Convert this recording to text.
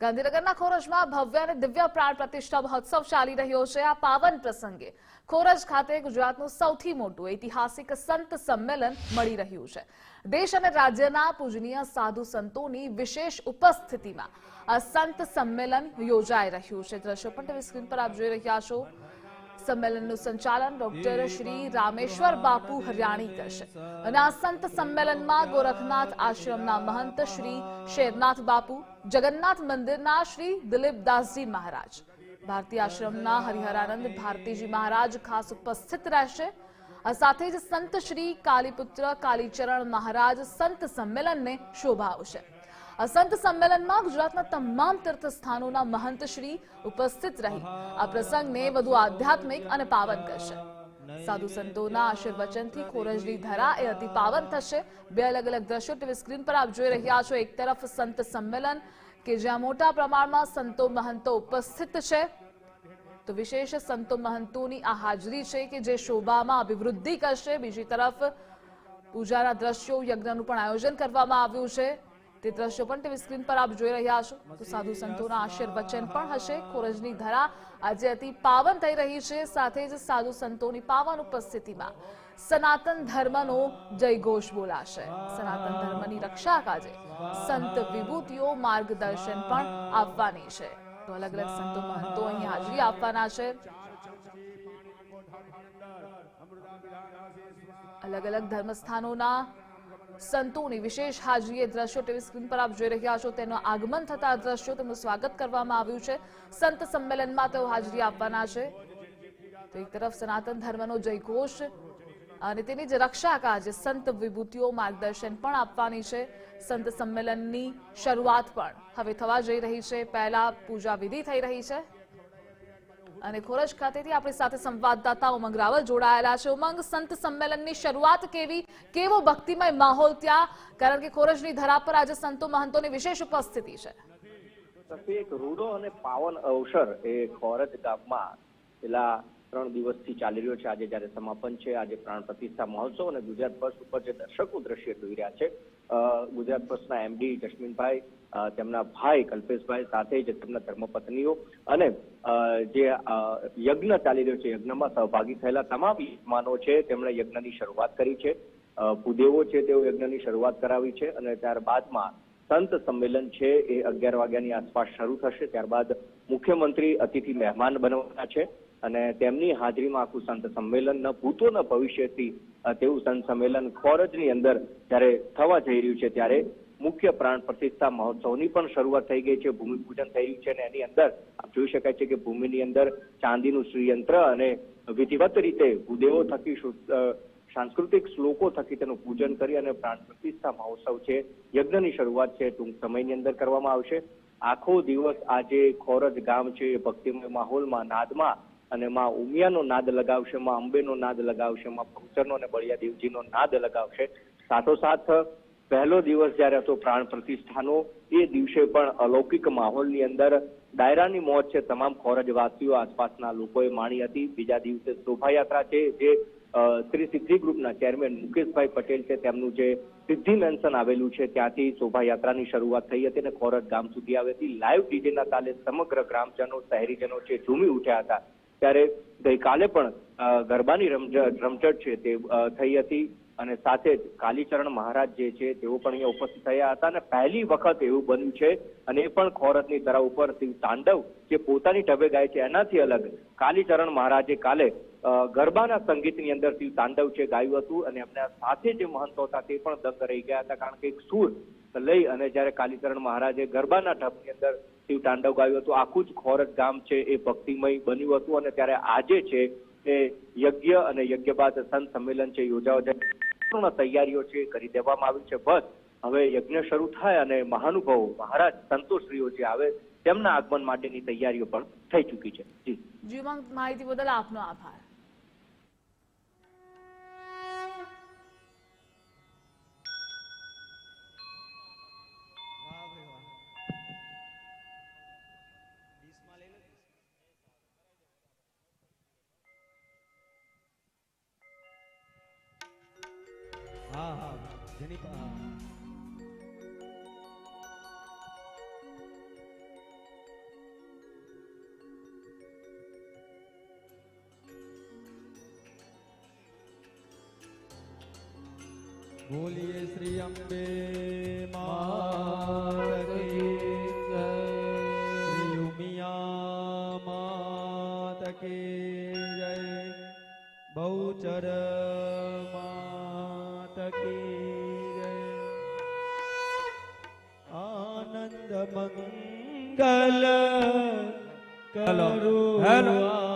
ગાંધીનગરના ખોરજમાં ભવ્ય અને દિવ્ય પ્રાણ પ્રતિષ્ઠા મહોત્સવ ચાલી રહ્યો છે. આ પાવન પ્રસંગે ખોરજ ખાતે ગુજરાતનું સૌથી મોટું ઐતિહાસિક સંત સંમેલન મળી રહ્યું છે. દેશ અને રાજ્યના પૂજનીય સાધુ સંતોની વિશેષ ઉપસ્થિતિમાં આ સંત સંમેલન યોજાઈ રહ્યું છે. દ્રશ્યો પણ સ્ક્રીન પર આપ જોઈ રહ્યા છો. સંમેલનનું સંચાલન ડોક્ટર શ્રી રામેશ્વર બાપુ હરિયાણી કરશે. અને આ સંત સંમેલનમાં ગોરખનાથ આશ્રમના મહંત શ્રી શેરનાથ બાપુ જગન્નાથ મંદિરના શ્રી દિલીપદાસજી મહારાજ. ભારતી આશ્રમના હરિહરાનંદ ભારતીજી મહારાજ ખાસ ઉપસ્થિત રહેશે. આ સાથે જ સંત શ્રી કાલીપુત્ર કાલીચરણ મહારાજ સંત સંમેલનને શોભાવશે સંત સંમેલનમાં ગુજરાતના તમામ તીર્થસ્થાનોના મહંત શ્રી ઉપસ્થિત રહી. આ પ્રસંગને વધુ આધ્યાત્મિક અને પાવન કરશે. સાધુ સંતોના આશીર્વચનથી ખોરજની ધરા એ અતિ પાવન થશે. બે અલગ અલગ દ્રશ્યો ટીવી સ્ક્રીન પર આપ જોઈ રહ્યા છો. એક તરફ સંત સંમેલન, કે જ્યાં મોટા પ્રમાણમાં સંતો મહંતો ઉપસ્થિત છે. તો વિશેષ સંતો મહંતોની આ હાજરી છે કે જે શોભામાં અભિવૃદ્ધિ કરશે. બીજી તરફ પૂજાના દ્રશ્યો, યજ્ઞનું પણ આયોજન કરવામાં આવ્યું છે. તે દ્રશ્યો પણ ટીવી સ્ક્રીન પર આપ જોઈ રહ્યા છો. તો સાધુ સંતોના આશીર્વચન પણ હશે. ખોરજની ધરા આજે અતિ પાવન થઈ રહી છે. સાથે જ સાધુ સંતોની પાવન ઉપસ્થિતિમાં સનાતન ધર્મનો જયઘોષ બોલાશે. સનાતન ધર્મની રક્ષા કાજે સંત વિભૂતિઓ માર્ગદર્શન પણ આપવાની છે. તો અલગ અલગ સંતો મહંતો અહીં હાજરી આપવાના છે. અલગ અલગ ધર્મસ્થાનોના સંતોની વિશેષ હાજરીએ દ્રશ્યો ટીવી સ્ક્રીન પર આપ જોઈ રહ્યા છો. તેનું આગમન થતા દ્રશ્યો તેમનું સ્વાગત કરવામાં આવ્યું છે. સંત સંમેલનમાં તેઓ હાજરી આપવાના છે. તો એક તરફ સનાતન ધર્મનો જયઘોષ અને તેની જ રક્ષા કાજે સંત વિભૂતિઓ માર્ગદર્શન પણ આપવાની છે. સંત સંમેલનની શરૂઆત પણ હવે થવા જઈ રહી છે. પહેલા પૂજા વિધિ થઈ રહી છે. અને ખોરજ ખાતેથી આપણી સાથે સંવાદદાતા ઉમંગ રાવલ જોડાયેલા છે. ઉમંગ સંત સંમેલનની શરૂઆત કેવી? કેવો ભક્તિમય માહોલ ત્યાં? કારણ કે ખોરજની ધરા પર આજે સંતો મહંતોની વિશેષ ઉપસ્થિતિ છે. એક રૂડો અને પાવન અવસર એ ખોરજ ગામમાં પેલા ત્રણ દિવસથી ચાલી રહ્યો છે. આજે જ્યારે સમાપન છે, આજે પ્રાણ પ્રતિષ્ઠા મહોત્સવ અને ગુજરાત પર્સ ઉપર જે દર્શકો દ્રશ્ય જોઈ રહ્યા છે ગુજરાત બસના એમડી જસ્મીનભાઈ તેમના ભાઈ કલ્પેશભાઈ સાથે જ તેમના ધર્મપત્નીઓ અને જે યજ્ઞ ચાલી રહ્યો છે, યજ્ઞમાં સહભાગી થયેલા તમામ યજમાનો છે, તેમણે યજ્ઞની શરૂઆત કરી છે. ભૂદેવો છે, તેઓ યજ્ઞની શરૂઆત કરાવી છે અને ત્યારબાદમાં સંત સંમેલન છે, એ અગિયાર વાગ્યાની આસપાસ શરૂ થશે. ત્યારબાદ મુખ્યમંત્રી અતિથિ મહેમાન બનવાના છે. અને તેમની હાજરીમાં આખું સંત સંમેલન ભૂતો ન ભવિષ્યથી તેવું સંત સંમેલન ખોરજની અંદર જ્યારે થવા જઈ રહ્યું છે, ત્યારે મુખ્ય પ્રાણ પ્રતિષ્ઠા મહોત્સવની પણ શરૂઆત થઈ ગઈ છે ભૂમિપૂજન થઈ રહ્યું છે અને એની અંદર આપ જોઈ શકાય છે કે ભૂમિની અંદર ચાંદીનું શ્રીયંત્ર અને વિધિવત રીતે ભૂદેવો થકી સાંસ્કૃતિક શ્લોકો થકી તેનું પૂજન કરી અને પ્રાણ પ્રતિષ્ઠા મહોત્સવ છે, યજ્ઞની શરૂઆત છે, ટૂંક સમયની અંદર કરવામાં આવશે. આખો દિવસ આજે ખોરજ ગામ છે ભક્તિમય માહોલમાં, નાદમાં અને માં ઉમિયાનો નાદ લગાવશે, માં અંબેનો નાદ લગાવશે, માં પંચરનો અને બળિયા દેવજીનો નાદ લગાવશે. સાથોસાથ પહેલો દિવસ જ્યારે હતો પ્રાણ પ્રતિષ્ઠાનો, એ દિવસે પણ અલૌકિક માહોલની અંદર ડાયરાની મોજ છે તમામ ખોરજવાસીઓ આસપાસના લોકોએ માણી હતી. બીજા દિવસે શોભાયાત્રા છે જે શ્રી સિદ્ધિ ગ્રુપના ચેરમેન મુકેશભાઈ પટેલ છે. તેમનું જે સિદ્ધિ મેન્શન આવેલું છે, ત્યાંથી શોભાયાત્રાની શરૂઆત થઈ હતી અને ખોરજ ગામ સુધી આવી હતી. લાઈવ ડીજેના તાલે સમગ્ર ગ્રામજનો, શહેરીજનો છે ઝૂમી ઉઠ્યા હતા ત્યારે ગઈકાલે પણ ગરબાની રમઝટ રમઝટ છે તે થઈ હતી. અને સાથે જ કાલીચરણ મહારાજ જે છે, તેઓ પણ અહીંયા ઉપસ્થિત થયા હતા અને પહેલી વખત એવું બન્યું છે અને એ પણ ખોરજની તરા ઉપર શિવ તાંડવ, જે પોતાની ઢબે ગાય છે, એનાથી અલગ કાલીચરણ મહારાજે કાલે ગરબાના સંગીતની અંદર શિવ તાંડવ છે, ગાયું હતું અને એમના સાથે જે મહંતો હતા તે પણ દંગ રહી ગયા હતા, કારણ કે એક સૂર લઈ અને જ્યારે કાલીચરણ મહારાજે ગરબાના ઢબની અંદર શિવ તાંડવ ગાયું હતું, આખું જ ખોરજ ગામ છે એ ભક્તિમય બન્યું હતું અને ત્યારે આજે છે એ યજ્ઞ અને યજ્ઞ બાદ સંત સંમેલન છે, યોજાવા જાય પૂર્ણ તૈયારીઓ છે, કરી દેવામાં આવી છે. બસ હવે યજ્ઞ શરૂ થાય અને મહાનુભાવો, મહારાજ, સંતોષશ્રીઓ જે આવે, તેમના આગમન માટેની તૈયારીઓ પણ થઈ ચૂકી છે. જી. જી માહિતી બદલ આપનો આભાર. જેની બોલીએ શ્રી અંબે શ્રી ઉમિયા માત કે જય. બહુચર મા मंगल करो हेलो